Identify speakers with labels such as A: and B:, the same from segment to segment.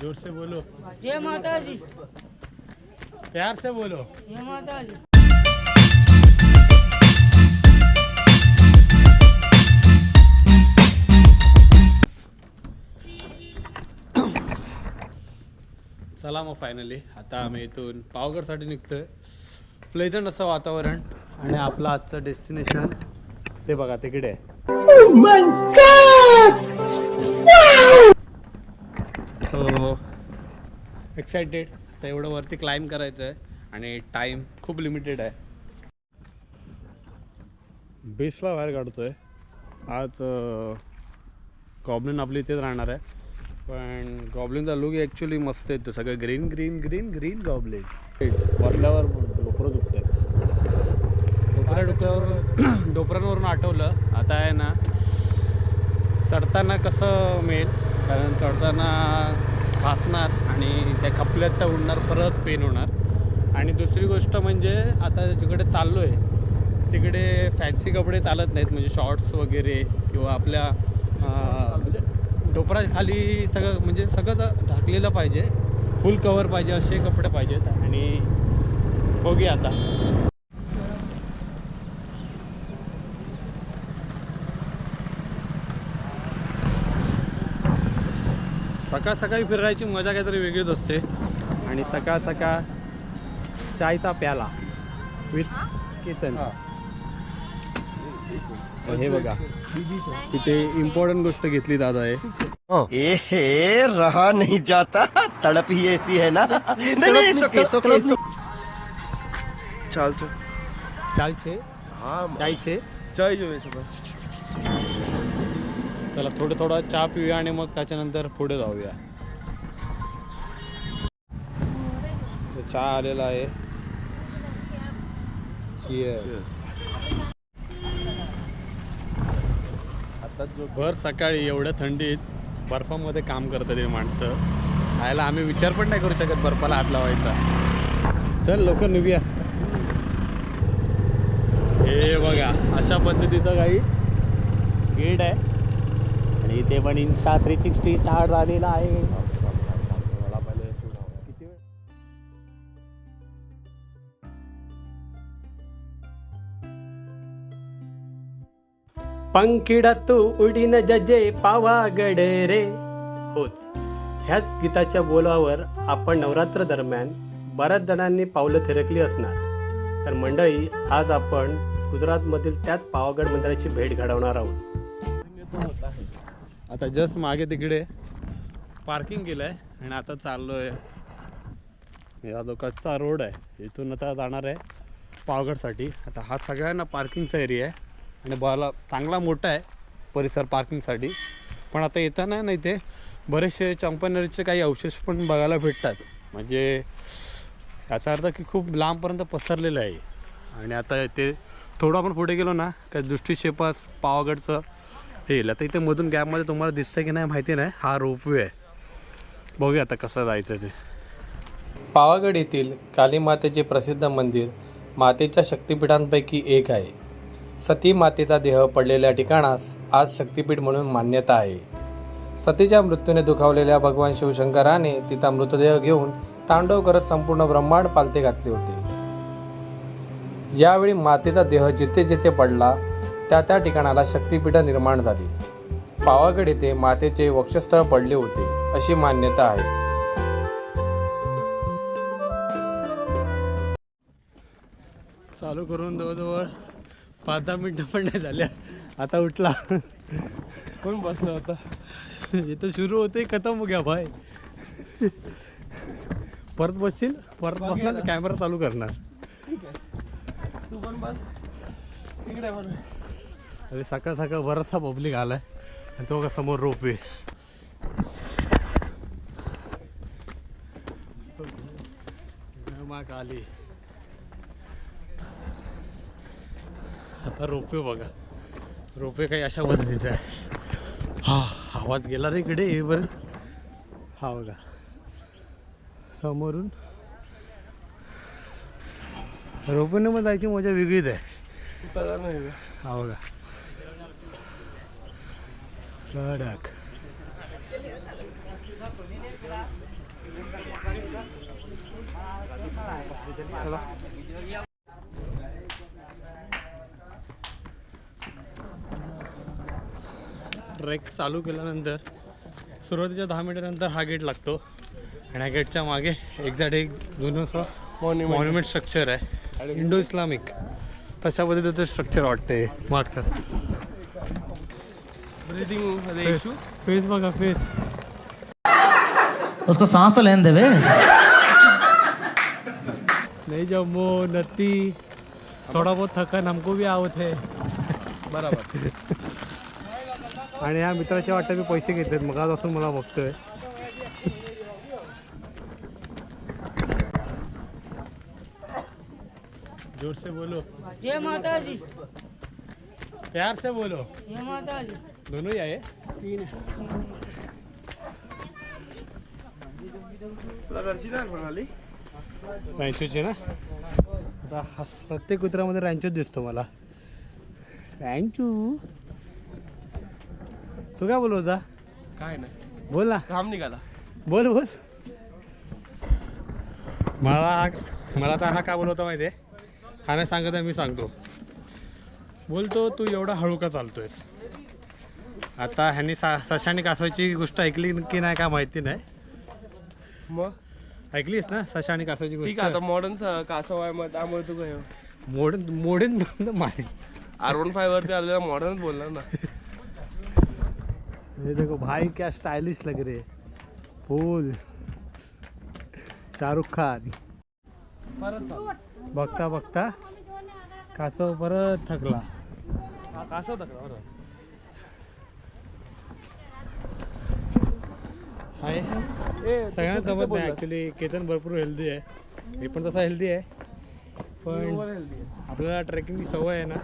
A: जोर से बोलो।
B: जय माता जी
A: प्यार से बोलो।
B: जय माता जी
A: चला मग फायनली आता आम्ही इथून पावगडसाठी निघतोय. प्लेझंट असं वातावरण आणि आपलं आजचं डेस्टिनेशन ते बघा तिकडे आहे. सो एक्सायटेड तर एवढं वरती क्लाइंब करायचं आहे आणि टाईम खूप लिमिटेड आहे. बेसला बाहेर काढतोय. आज गॉबलिन आपली इथेच राहणार आहे. पण गॉबलिनचा लुक ॲक्च्युली मस्त येतो सगळं green green green green goblin बसल्यावर डोकरं दुखतंय. डोकऱ्या डोक्यावर डोपरांवरून आठवलं. आता आहे ना चढताना कसं मेन कारण चढताना फासणार आणि त्या खपल्यात त्या उडणार परत पेन होणार. आणि दुसरी गोष्ट म्हणजे आता जिकडे चाललो आहे तिकडे फॅन्सी कपडे चालत नाहीत म्हणजे शॉर्ट्स वगैरे किंवा आपल्या म्हणजे डोपरा खाली सगळं म्हणजे सगळं ढाकलेलं पाहिजे फुल कवर पाहिजे असे कपडे पाहिजेत. आणि बघूया आता. सकाळ सकाळी फिरायची मजा काहीतरी वेगळीच असते. आणि सकाळ सकाळ चायचा प्याला विथ केतन. हे. बघा. इथे इम्पॉर्टंट गोष्ट घेतली दादा आहे
C: ए रहा नहीं जाता. तड़प ही ऐसी है ना. नहीं नहीं सुके सुके चाल चल
A: चायचे.
C: हाँ
A: चायचे
C: चाय जो है बस
A: चला थोडं थोडं चहा पिऊया आणि मग त्याच्यानंतर पुढे जाऊया. चहा आलेला आहे. आता जो भर सकाळी एवढ्या थंडीत बर्फामध्ये काम करतात हे माणसं. खायला आम्ही विचार पण नाही करू शकत बर्फाला हात लावायचा. चल लवकर निघूया. हे बघा अशा पद्धतीचं काही गेट आहे. आणि इथे पण इन्स्टा थ्री सिक्स्टी स्टार्ट झालेला आहे. किती
D: पंखिडा तू उडीन जजे पावागड रे. होच ह्याच गीताच्या बोलावर आपण नवरात्र दरम्यान बऱ्याच जणांनी पावलं थिरकली असणार. तर मंडळी आज आपण गुजरातमधील त्याच पावागड मंदिराची भेट घडवणार आहोत.
A: आता जस्ट मागे तिकडे पार्किंग केलं आहे आणि आता चाललो आहे या जो कच्चा रोड आहे. इथून आता जाणार आहे पावगडसाठी. आता हा सगळ्यांना पार्किंगचा एरिया आहे. आणि बाला चांगला मोठा आहे परिसर पार्किंगसाठी पण आता येताना ना इथे बरेचसे चंपनरीचे काही अवशेष पण बघायला भेटतात. म्हणजे याचा अर्थ की खूप लांबपर्यंत पसरलेलं आहे. आणि आता ते थोडं आपण पुढे गेलो ना का दृष्टीक्षेपास पावागडचं येईल आता इथे मधून गॅपमध्ये तुम्हाला दिसतं की नाही माहिती नाही. हा रोपवे आहे. बघूया आता कसं जायचं ते.
D: पावागड येथील काली मातेचे प्रसिद्ध मंदिर मातेच्या शक्तिपीठांपैकी एक आहे. सती मातेचा देह पडलेल्या ठिकाणास आज शक्तिपीठ म्हणून मान्यता आहे. सतीच्या मृत्यूने दुखावलेल्या भगवान शिवशंकराने तिचा मृतदेह घेऊन तांडव करत संपूर्ण ब्रह्मांड पालते घातले होते. यावेळी मातेचा देह जिथे जिथे पडला त्या त्या ठिकाणाला शक्तिपीठ निर्माण झाली. पावागड येथे मातेचे वक्षस्थळ पडले होते अशी मान्यता आहे.
A: चालू करून जवळजवळ पाच दहा मिनटं पण नाही झाल्या. आता उठला. कोण बसलं आता इथं सुरू होते खतम हो गया भाई. परत बसशील? परत बसला तर कॅमेरा चालू करणार.
C: तू पण बस. इकडे
A: अरे सकाळ सकाळ बराचसा पब्लिक आलाय. आणि तो का समोर रोपवे आली. आता रोपवे बघा. रोपवे काही अशा पद्धतीचा आहे. हा आवाज गेला रे इकडे हे बरं. हा बघा. समोरून. रोपवेने मग जायची मजा वेगळीच आहे? हा बघा. कडक ट्रेक चालू केल्यानंतर सुरुवातीच्या दहा मिनिटानंतर हा गेट लागतो. आणि या गेटच्या मागे एक्झॅक्ट एक जुनं असं मॉन्युमेंट स्ट्रक्चर आहे. इंडो इस्लामिक तशा पद्धतीचं स्ट्रक्चर वाटते मागचं
E: ब्रीदिंग
A: फेस बघा फेस
F: उसको सांस तो लेने देवे।
A: नहीं जम्मू नत्ती थोड़ा बहुत थकन हमको भी आवत है।
E: बरोबर।
A: आणि ह्या मित्राच्या वाटतं मी पैसे घेतात मग असून मला बघतोय. जोर से बोलो.
B: जय माता जी
A: प्यार से बोलो.
B: जय माता जी
A: दोनों ही आए तीन
E: तुला घरची नाही म्हणाली
A: रँचोचे ना? आता हा प्रत्येक कुत्र्यामध्ये रँचोच दिसतो मला. रँचू? तू काय बोलत होता?
E: काय नाही.
A: बोल ना.
E: घाम निघाला.
A: बोल बोल. मला हा- मला आता हा का बोलवता माहिती आहे हा नाही सांगत आहे मी सांगतो. बोलतो तू एवढा हळू का चालतोयस? आता ह्यांनी सा सशानी कासवाची गोष्ट ऐकली की नाही का माहिती नाही.
E: मग?
A: ऐकलीस ना? सशानी कासवाची
E: ठीक आहे आता
A: गोष्ट
E: मॉडर्न कासव आहे मग त्यामुळे तू काय?
A: मोडन मोडन माहिती.
E: आर वन फाय वरती आलेला मॉडर्न बोलणार ना.
A: ये देखो भाई क्या स्टाइलिश लग रहे फूल। शाहरुख खान।
E: परत
A: बघता बघता कासव परत थकला.
E: कासव होता
A: हाय. सगळ्यांना जमत नाही ॲक्च्युली केतन भरपूर हेल्दी आहे. मी पण तसा हेल्दी आहे. पण आपल्याला ट्रेकिंगची सवय आहे ना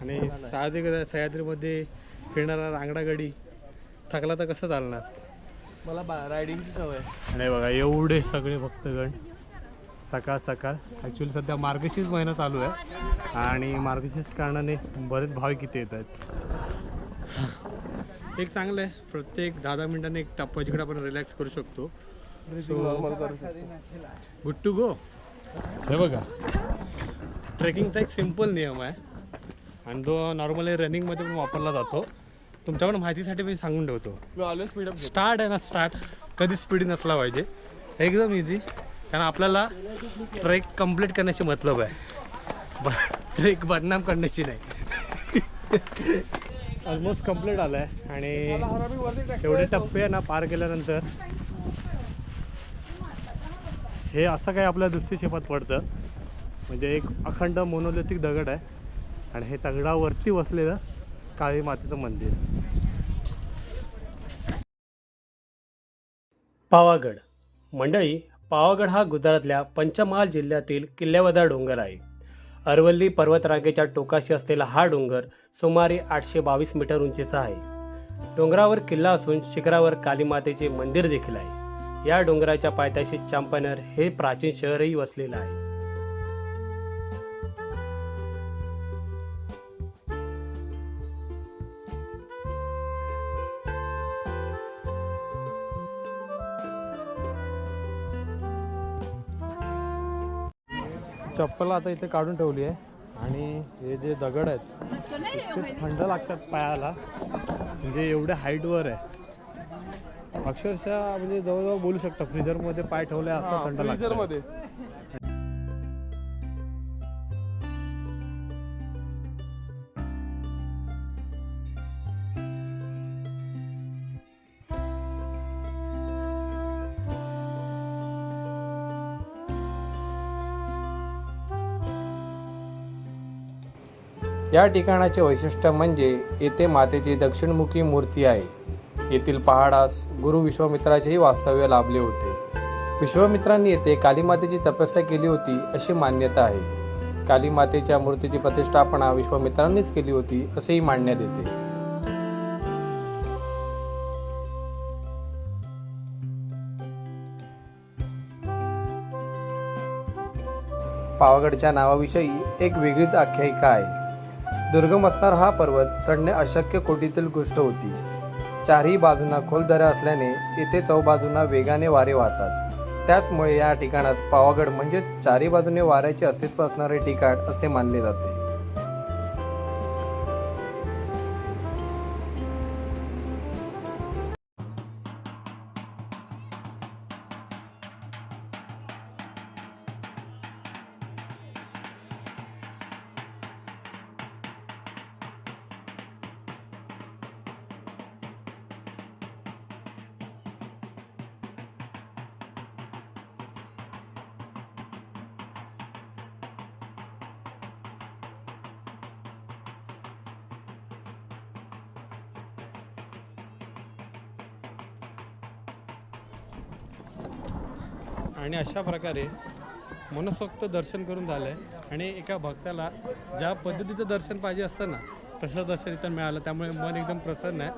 A: आणि साहजिकच आहे. सह्याद्रीमध्ये फिरणारा रांगडा गडी थकला तर कसं चालणार?
E: मला बा रायडिंगची सवय आहे.
A: आणि बघा एवढे सगळे भक्तगण सकाळ सकाळ. ॲक्च्युली सध्या मार्गशीर्ष महिना चालू आहे. आणि मार्गशीर्ष कारणाने बरेच भाविक इथे येत आहेत. एक चांगलं आहे. प्रत्येक दहा दहा मिनिटांनी एक टप्पा जिकडे आपण रिलॅक्स करू शकतो. गुड टू गो हे बघा. ट्रेकिंगचा एक सिंपल नियम आहे. आणि तो नॉर्मली रनिंगमध्ये पण वापरला जातो. तुमच्याकडे माहितीसाठी मी सांगून ठेवतो.
E: मी ऑलवेज स्पीड अप
A: स्टार्ट आहे ना स्टार्ट कधी स्पीड नसला पाहिजे. एकदम इझी कारण आपल्याला ट्रेक कंप्लीट करण्याची मतलब आहे. ट्रेक बदनाम करण्याची नाही. ऑलमोस्ट कंप्लीट आलं आहे आणि एवढे टप्पे आहे ना पार केल्यानंतर. हे असं काही आपल्या दृष्टिक्षेपात पडतं. म्हणजे एक अखंड मोनोलिथिक दगड आहे. आणि हे दगडावरती वसलेलं काळी मातेचं मंदिर. पावागड. मंडळी पावागड हा गुजरातल्या पंचमहाल जिल्ह्यातील किल्ल्यावदा डोंगर आहे. अरवल्ली पर्वतरांगेच्या टोकाशी असलेला हा डोंगर सुमारे आठशे बावीस मीटर उंचीचा आहे. डोंगरावर किल्ला असून शिखरावर कालीमातेचे मंदिर देखील आहे. या डोंगराच्या पायथ्याशी चांपानेर हे प्राचीन शहरही वसलेलं आहे. चप्पल आता इथे काढून ठेवली आहे. आणि हे जे दगड आहेत ते थंड लागतात पायाला. म्हणजे एवढ्या हाईटवर आहे. अक्षरशः म्हणजे जवळजवळ बोलू शकता फ्रीजरमध्ये पाय ठेवले असं थंड
E: लागतात
D: या ठिकाणाचे वैशिष्ट्य म्हणजे येथे मातेची दक्षिणमुखी मूर्ती आहे. येथील पहाडास गुरु विश्वामित्राचेही वास्तव्य लाभले होते. विश्वामित्रांनी येथे कालीमातेची तपस्या केली होती अशी मान्यता आहे. कालीमातेच्या मूर्तीची प्रतिष्ठापना विश्वामित्रांनीच केली होती असेही मानण्यात येते पावागडच्या नावाविषयी एक वेगळीच आख्यायिका आहे. दुर्गम असणारा हा पर्वत चढणे अशक्य कोटीतील गोष्ट होती. चारही बाजूंना खोल दऱ्या असल्याने येथे चौबाजूंना वेगाने वारे वाहतात. त्याचमुळे या ठिकाणास पावागड म्हणजे चारही बाजूने वाऱ्याचे अस्तित्व असणारे ठिकाण असे मानले जाते.
A: आणि अशा प्रकारे मनसोक्त दर्शन करून झालं आहे आणि एका भक्ताला ज्या पद्धतीचं दर्शन पाहिजे असतं ना तसं दर्शन इथं मिळालं. त्यामुळे मन एकदम प्रसन्न आहे.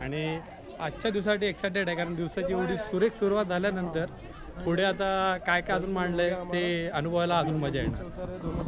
A: आणि आजच्या दिवसासाठी एक्सायटेड आहे कारण दिवसाची एवढी सुरेख सुरुवात झाल्यानंतर पुढे आता काय काय अजून मांडलं आहे ते अनुभवायला अजून मजा येणार.